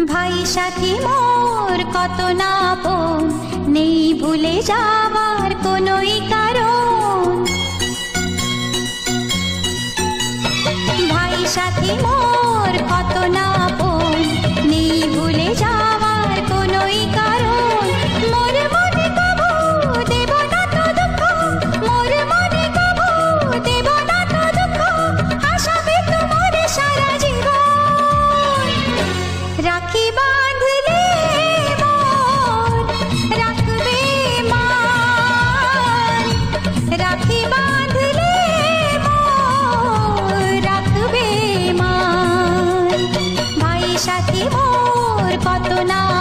ভাই সাথী, মোর কত না বোন নেই ভুলে যাবার কোনোই কারণ। ভাই সাথী, মোর কত না সাথী মোর কত না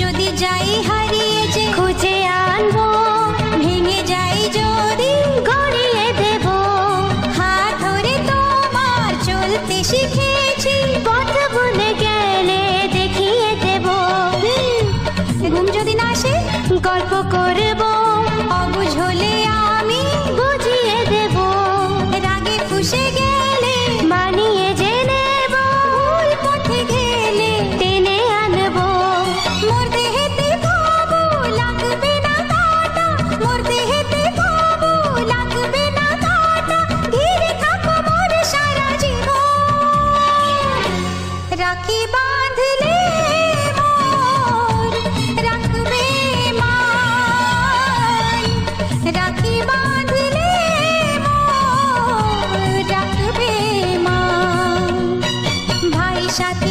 যদি যাই হারিয়ে যে খুঁজে আনব, ভেঙে যাই যদি গড়িয়ে দেব। হাত ধরে তোমার চলতে শিখেছি, পথ ভুলে গেলে দেখিয়ে দেব। ঘুম যদি না আসে, গল্প করব, অবুঝ হলে সাথে